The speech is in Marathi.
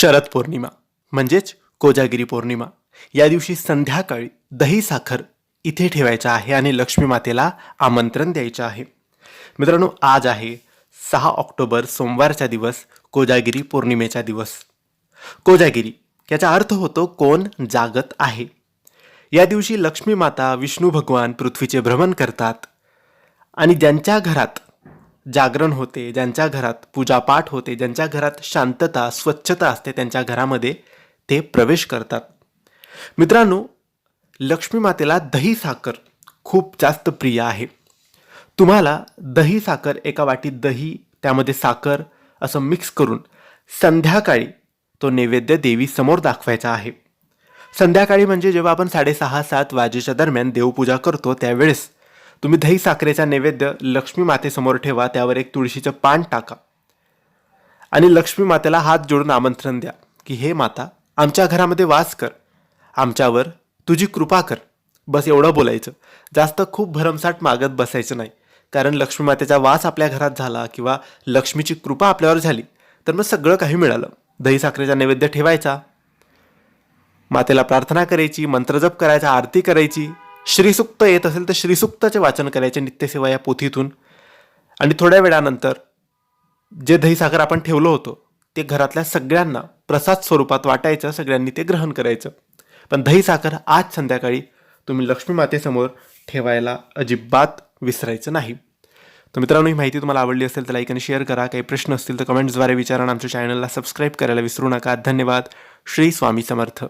शरद पौर्णिमा म्हणजेच कोजागिरी पौर्णिमा. या दिवशी संध्याकाळी दही साखर इथे ठेवायचं आहे आणि लक्ष्मी मातेला आमंत्रण द्यायचं आहे. मित्रांनो आज आहे सहा ऑक्टोबर सोमवारचा दिवस कोजागिरी पौर्णिमेचा दिवस. कोजागिरी याचा अर्थ होतो कोण जागत आहे. या दिवशी लक्ष्मी माता विष्णू भगवान पृथ्वीचे भ्रमण करतात आणि ज्यांच्या घरात जागरण होते ज्यांच्या घरात पूजापाठ होते ज्यांच्या घरात शांतता स्वच्छता असते त्यांच्या घरामध्ये ते प्रवेश करतात. मित्रांनो लक्ष्मी मातेला दही साखर खूप जास्त प्रिय आहे. तुम्हाला दही साखर एका वाटीत दही त्यामध्ये साखर असं मिक्स करून संध्याकाळी तो नैवेद्य देवी समोर दाखवायचा आहे. संध्याकाळी म्हणजे जेव्हा आपण साडेसहा सात वाजेच्या दरम्यान देवपूजा करतो त्यावेळेस तुम्ही दही साखरेचा नैवेद्य लक्ष्मी मातेसमोर ठेवा त्यावर एक तुळशीचं पान टाका. आणि लक्ष्मी मातेला हात जोडून आमंत्रण द्या की हे माता आमच्या घरामध्ये वास कर. आमच्यावर तुझी कृपा कर. बस एवढं बोलायचं. जास्त खूप भरमसाठ मागत बसायचं नाही. कारण लक्ष्मी मातेचा वास आपल्या घरात झाला किंवा लक्ष्मीची कृपा आपल्यावर झाली तर मग सगळं काही मिळालं. दही साखरेचा नैवेद्य ठेवायचा. मातेला प्रार्थना करायची मंत्रजप करायचा आरती करायची. श्रीसुक्त येत असेल तर श्रीसुक्ताचे वाचन करायचे नित्यसेवा या पोथीतून. आणि थोड्या वेळानंतर जे दही साखर आपण ठेवलं होतं ते घरातल्या सगळ्यांना प्रसाद स्वरूपात वाटायचं सगळ्यांनी ते ग्रहण करायचं. पण दही साखर आज संध्याकाळी तुम्ही लक्ष्मी मातेसमोर ठेवायला अजिबात विसरायचं नाही. तर मित्रांनो ही माहिती तुम्हाला आवडली असेल तर लाईक आणि शेअर करा. काही प्रश्न असतील तर कमेंट्सद्वारे विचारा आमच्या चॅनलला सबस्क्राईब करायला विसरू नका. धन्यवाद. श्री स्वामी समर्थ.